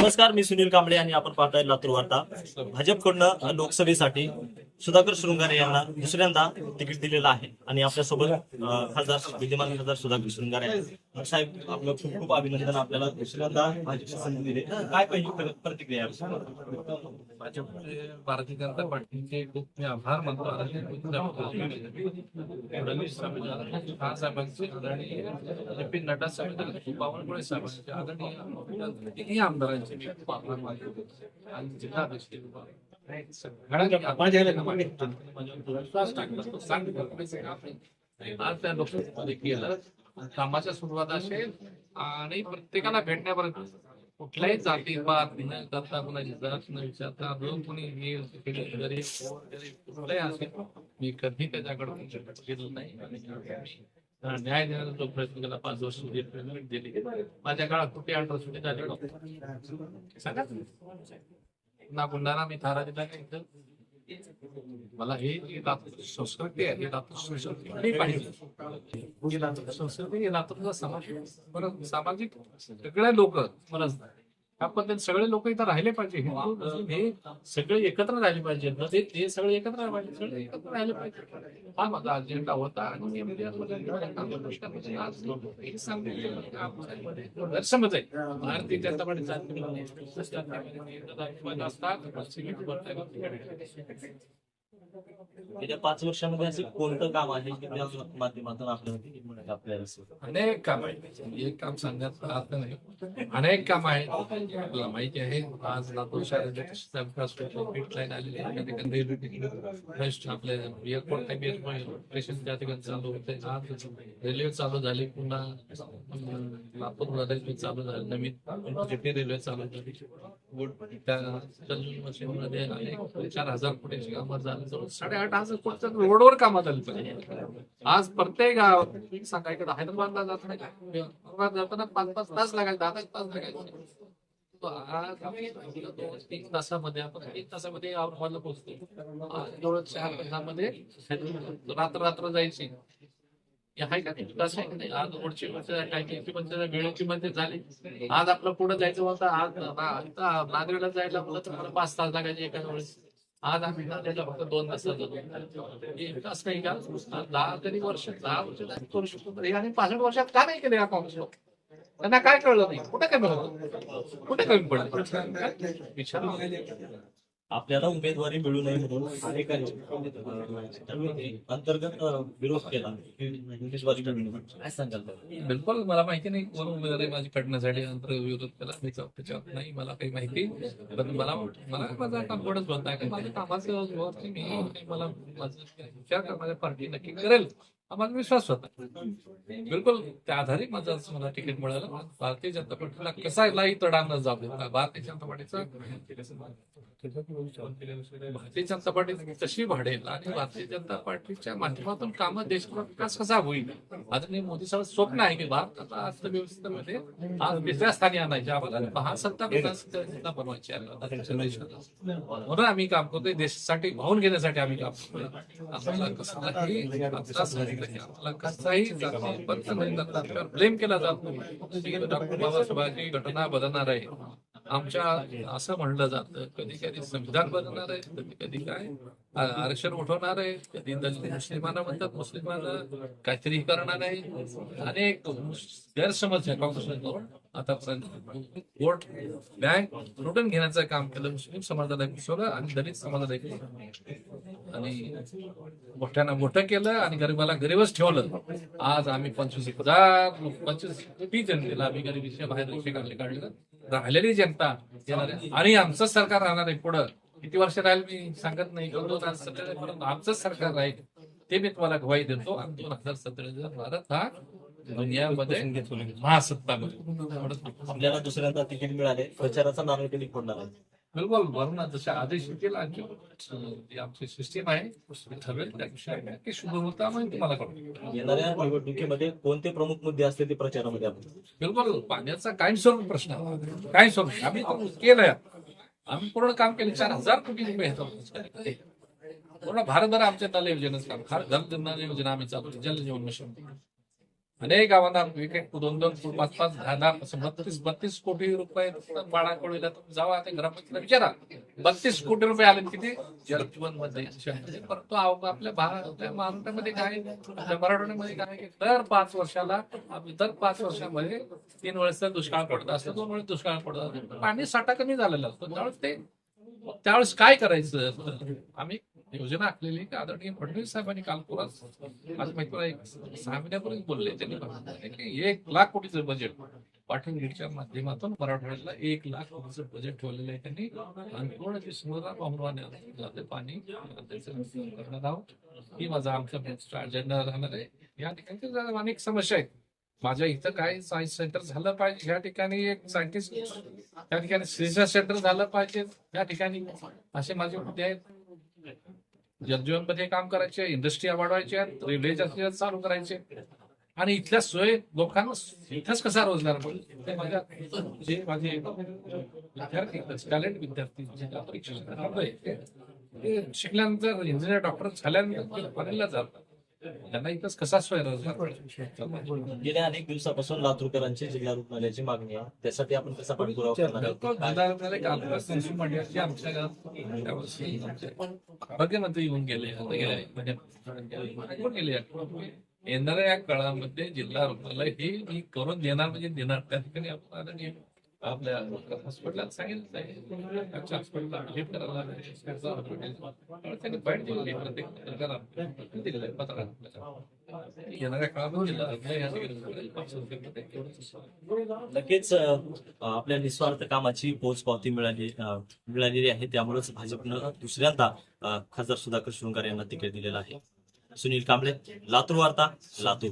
नमस्कार मी सुनील कांबळे आणि आपण पाहताय लातूर वार्ता. भाजपकडनं लोकसभेसाठी सुधाकर शृंगारे यांना दुसऱ्यांदा तिकीट दिलेलं आहे. आणि आपल्यासोबत खासदार विद्यमान खासदार सुधाकर शृंगारे आहेत. साहेब आपलं खूप खूप अभिनंदन आपल्याला. दुसऱ्यांदा भाजपची संधी दिली. काय पाहिजे प्रतिक्रिया? आहे? भाजपचे भारतीय जनता पार्टीचे खूप मी आभार मानतो. फडणवीस साहेबांचे, खान साहेबांचे आदरणीय जे पी नड्डा साहेबांचे बावनकुळे साहेबांचे आदरणीय तिन्ही आमदारांचे मी खूप आभार मानतो. आणि जिल्हाध्यक्ष कामाच्या सुरुवात असेल आणि प्रत्येकाला भेटण्यापर्यंत कुठल्याही जाती पात न करता कोणाची जात न विचारता जो कोणी हे केले जरी कुठलाही असेल मी कधी त्याच्याकडे गेलो नाही. आणि न्याय देण्याचा जो प्रयत्न केला पाच वर्ष पेमेंट दिली. माझ्या काळात कुठे अट्रॉसिटी झाली नव्हती. सांगा. ना गुंडाना मी थारा दिला का इथं. मला हे जी लातूर संस्कृती आहे लातूर संस्कृती पाहिजे. लातूर संस्कृती ही लातूरचा समाज बरं सामाजिक सगळे लोक मला ह्या पद्धतीने सगळे लोक इथं राहिले पाहिजे. हिंदू मुस्लिम हे सगळे एकत्र राहिले पाहिजे न. ते ते सगळे एकत्र राहिले पाहिजे. सगळे एकत्र राहिले पाहिजे. हा माझा अजेंडा होता. आणि गैरसमज आहे. भारतीय जनता पार्टी जाती गेल्या पाच वर्षामध्ये असं कोणतं काम आहे की त्या माध्यमातून आपल्याला आपल्याला अनेक काम आहे एक काम सांगण्याचा अर्थ नाही. अनेक काम आहेत. आपल्याला माहिती आहे आज लातूर शहरात पीठ लाईन आलेली आहे. आपल्या एअरपोर्ट टाईप ऑपरेशन त्या ठिकाणी चालू होते. आज रेल्वे चालू झाली. पुन्हा लातूर रेल्वे चालू झाली. नवीन म्हणजे जेटी रेल्वे चालू झाली. चार हजार कोटीची कामं झाली. साडेआठ हजार कोटीच्या रोडवर कामं झाली पाहिजे. आज प्रत्येक गाव तुम्ही सांगा इकडे हैदराबादला जाताना काय? जाताना पाच पाच तास लागायचे दहा दहा तास लागायचे. तीन तासामध्ये आपण तीन तासामध्ये औरंगाबादला पोहोचतो जवळ चार तासामध्ये रात्र रात्र जायची. आहे का नाही? विकास आहे का नाही? आज रोडची म्हणजे टायमिंगची म्हणजे वेळेची म्हणजे झाली. आज आपलं पुढे जायचं होतं आज नांदेडला जायला म्हणलं तर पाच तास लागायचे एका वेळेस. आज आम्ही नांदेडला फक्त दोन तास जातो हे विकास नाही का? दहा तरी वर्ष दहा वर्ष करू शकतो. आणि पासष्ट वर्षात का नाही केले या काँग्रेस लोक? त्यांना काय कळलं नाही? कुठे कमी होतं? कुठे कमी पडलं? विचार. आपल्याला उमेदवारी मिळू नये म्हणून अनेकांनी अंतर्गत विरोध केला. काय सांगाल बिलकुल मला माहिती नाही कोण उमेदवारी माझी पडण्यासाठी अंतर विरोध केला त्याच्यात नाही मला काही माहिती. पण मला मला माझा कॉन्फिडन्स बनता माझ्या कामाचं मी मला माझं विचार करणाऱ्या पार्टी नक्की करेल. आम्हाला विश्वास होता. बिलकुल त्या आधारे माझं मला तिकीट मिळालं. भारतीय जनता पार्टीला कसालाही तडा न जाऊ देता भारतीय जनता पार्टीचं भारतीय जनता पार्टी तशी वाढेल आणि भारतीय जनता पार्टीच्या माध्यमातून कामं देशाचा विकास कसा होईल? आदरणीय मोदी साहेब स्वप्न आहे की भारताला अर्थव्यवस्थेमध्ये आज दुसऱ्या स्थानी आणायचे. आम्हाला महासत्ता बनवायची म्हणून आम्ही काम करतोय. देशासाठी वाहून घेण्यासाठी आम्ही काम करतोय. आम्हाला कसलाही नाही. आम्हाला कसाही ब्लेम केला जात नाही. डॉक्टर बाबासाहेबांची घटना बदलणार आहे. आमच्या असं म्हणलं जातं. कधी कधी संविधान बदलणार आहे कधी कधी काय? आरक्षण उठवणार आहे. कधी दलित मुस्लिमांना म्हणतात मुस्लिमांना काहीतरी करणार आहे. अनेक गैरसमज आहे काँग्रेसकडून आतापर्यंत वोट बँक लुटून घेण्याचं काम केलं मुस्लिम समाजाला घुसवलं आणि दलित समाजाला घुसवलं. आणि मोठ्यानं मोठं केलं आणि गरिबाला गरीबच ठेवलं. आज आम्ही पंचवीस हजार पंचवीस कोटी जनतेला आम्ही गरिबीच्या बाहेर काढले काढलं. राहिलेली जनता येणार. आहे. आणि आमचं सरकार राहणार आहे पुढं. किती वर्ष राहील मी सांगत नाही. दोन दोन हजार सतरा आमचंच सरकार राहील. ते मी तुम्हाला ग्वाही देतो. आणि दोन हजार सतरा भारत हा दुनियामध्ये महासत्ता. आपल्याला दुसऱ्यांदा तिकीट मिळाले. प्रचाराचा नारळ कधी फोडणार आहे. बिलकुल वरून जसे आदेश येतील आणि जी आमची सिस्टीम आहे. ठरवेल त्या दिवशी आम्ही नक्की शुभ होता आम्ही तुम्हाला कळवू येणाऱ्या निवडणुकीमध्ये कोणते प्रमुख मुद्दे असतील ते प्रचारामध्ये आपण बिलकुल पाण्याचा कायमस्वरूपी प्रश्न. कायमस्वरूपी. आम्ही तो केलंय. आम्ही पूर्ण काम केले. चार हजार कोटी रुपये पूर्ण भारतभर आमच्या नल योजनेचं काम. फार घर योजना आम्ही चालू जल जीवन मिशन. अनेक गावांना एक दोन दोन पाच पाच दहा दहा बत्तीस बत्तीस कोटी रुपये तुम्ही जावा. ते ग्रामपंचायत विचारा. बत्तीस कोटी रुपये आले किती? जलजीवनमध्ये परंतु आपल्या भारत महाराष्ट्रामध्ये काय? मराठवाड्यामध्ये काय? दर पाच वर्षाला दर पाच वर्षामध्ये तीन वेळेस दुष्काळ पडत. असतं दोन वेळेस दुष्काळ पडत. असतं पाणी साठा कमी झालेला असतो. त्यावेळेस ते त्यावेळेस काय करायचं? आम्ही योजना आखलेली की आदरणीय फडणवीस साहेबांनी काल पुरात आज माहिती एक सहा महिन्यापूर्वी बोलले त्यांनी की एक लाख कोटीचं बजेट पाठवून माध्यमातून मराठवाड्याला एक लाख कोटीचं बजेट ठेवलेलं आहे त्यांनी. आणि पूर्ण जे पाणी करणार आहोत. ही माझा आमचा अजेंडा राहणार आहे. या ठिकाणी अनेक समस्या आहेत. माझ्या इथं काय सायन्स सेंटर झालं पाहिजे. या ठिकाणी एक सायंटिस्ट त्या ठिकाणी सेंटर झालं पाहिजे. या ठिकाणी असे माझे मुद्दे आहेत. जलजीवनमध्ये काम करायचे इंडस्ट्री वाढवायच्या रेल्वेच्या चालू करायचे. आणि इथल्या सोय लोकांना इथंच कसा रोजगार मिळेल? ते माझ्या जे माझे विद्यार्थी टॅलेंट विद्यार्थी परीक्षा ते शिकल्यानंतर इंजिनियर डॉक्टर झाल्यानंतर परेलला जातात. त्यांना इथंच कसा? गेल्या अनेक दिवसापासून लातूरकरांची जिल्हा रुग्णालयाची मागणी आहे. त्यासाठी आपण कसा पाठपुरावा आरोग्यमंत्री येऊन गेले कोण गेले? येणाऱ्या या काळामध्ये जिल्हा रुग्णालय हे करून देणार म्हणजे देणार. त्या ठिकाणी आपण आदरणीय आपल्या हॉस्पिटलात सांगितलं आहे. हॉस्पिटलला व्हिजिट करायला त्यांनी दिलेली प्रत्येक दिलेलं आहे. येणाऱ्या नक्कीच आपल्या निस्वार्थ कामाची पोच पावती मिळाली मिळालेली आहे. त्यामुळेच भाजपनं दुसऱ्यांदा खासदार सुधाकर शृंगार यांना तिकीट दिलेलं आहे. सुनील कांबळे लातूर वार्ता लातूर.